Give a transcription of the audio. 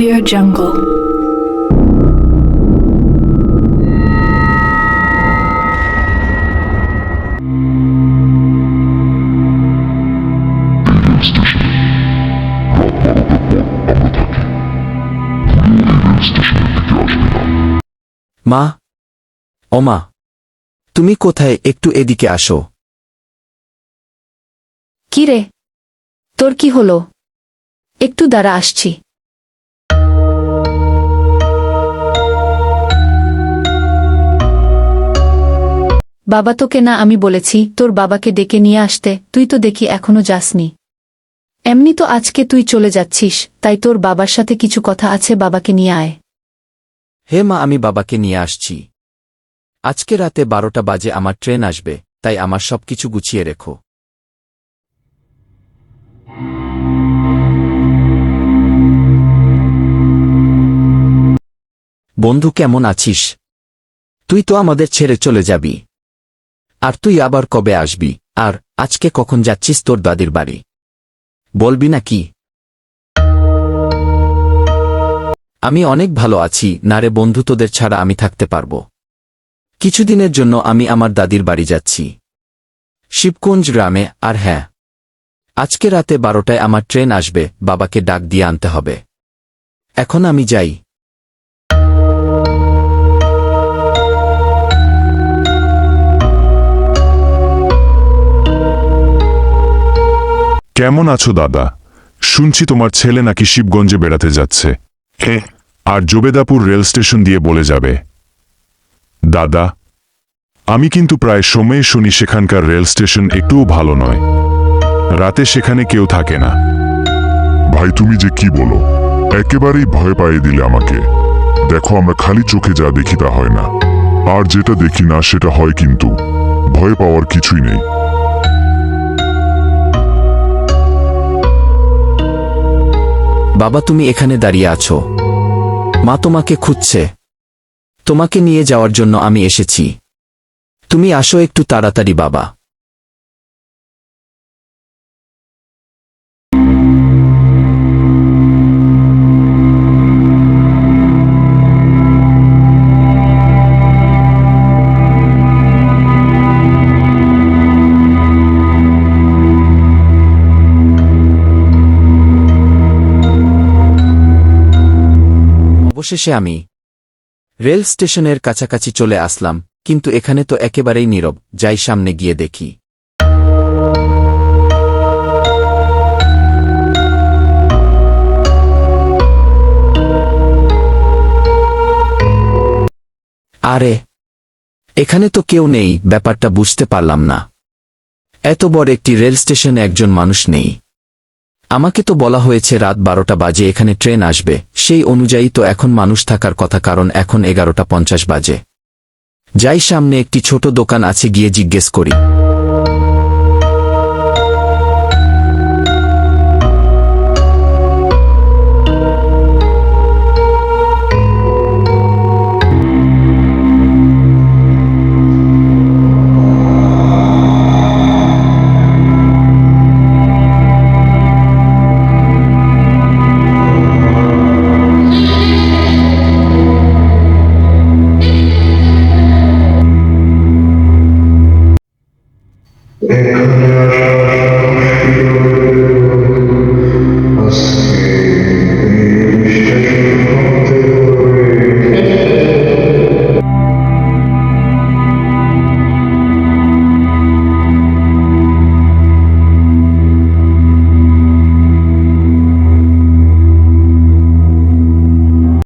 Audio Jungle. মা ওমা তুমি কোথায়? একটু এদিকে আসো। কি রে তোর কি হলো? একটু দাঁড়া আসছি। বাবা তোকে না আমি বলেছি, তোর বাবাকে ডেকে নিয়ে আসতে, তুই তো দেখি এখনও যাসনি। এমনি তো আজকে তুই চলে যাচ্ছিস, তাই তোর বাবার সাথে কিছু কথা আছে, বাবাকে নিয়ে আয়। হে মা, আমি বাবাকে নিয়ে আসছি। আজকে রাতে বারোটা বাজে, আমার ট্রেন আসবে, তাই আমার সবকিছু গুছিয়ে রেখো। বন্ধু, কেমন আছিস? তুই তো আমাদের ছেড়ে চলে যাবি। আর তুই আবার কবে আসবি? আর আজকে কখন যাচ্ছিস তোর দাদির বাড়ি? বলবি না কি আমি অনেক ভালো আছি, না রে বন্ধু, তোদের ছাড়া আমি থাকতে পারব। কিছুদিনের জন্য আমি আমার দাদির বাড়ি যাচ্ছি। শিবকুঞ্জ গ্রামে, আর হ্যাঁ। আজকে রাতে বারোটায় আমার ট্রেন আসবে, বাবাকে ডাক দিয়ে আনতে হবে। এখন আমি যাই। কেমন আছো দাদা? শুনছি তোমার ছেলে নাকি শিবগঞ্জে বেড়াতে যাচ্ছে। হ্যাঁ আর জোবেদাপুর রেল স্টেশন দিয়ে বলে যাবে। দাদা আমি কিন্তু প্রায় সময়ে শুনি সেখানকার রেল স্টেশন একটুও ভালো নয়। রাতে সেখানে কেউ থাকে না। ভাই তুমি যে কি বলো? একেবারেই ভয় পাইয়ে দিলে আমাকে। দেখো আমরা খালি চোখে যা দেখি তা হয় না। আর যেটা দেখি না সেটা হয় কিন্তু। ভয় পাওয়ার কিছুই নেই। বাবা তুমি এখানে দাঁড়িয়ে আছো। মা তোমাকে খুঁজছে। তোমাকে নিয়ে যাওয়ার জন্য আমি এসেছি। তুমি আসো একটু তাড়াতাড়ি, বাবা। অবশেষে আমি রেল স্টেশনের কাছাকাছি চলে আসলাম, কিন্তু এখানে তো একেবারেই নীরব, যাই সামনে গিয়ে দেখি। আরে, এখানে তো কেউ নেই, ব্যাপারটা বুঝতে পারলাম না। এত বড় একটি রেল স্টেশনে একজন মানুষ নেই। আমাকে তো বলা হয়েছে রাত বারোটা বাজে, এখানে ট্রেন আসবে। সেই অনুযায়ী তো এখন মানুষ থাকার কথা, কারণ এখন এগারোটা পঞ্চাশ বাজে। যাই সামনে একটি ছোট দোকান আছে, গিয়ে জিজ্ঞেস করি।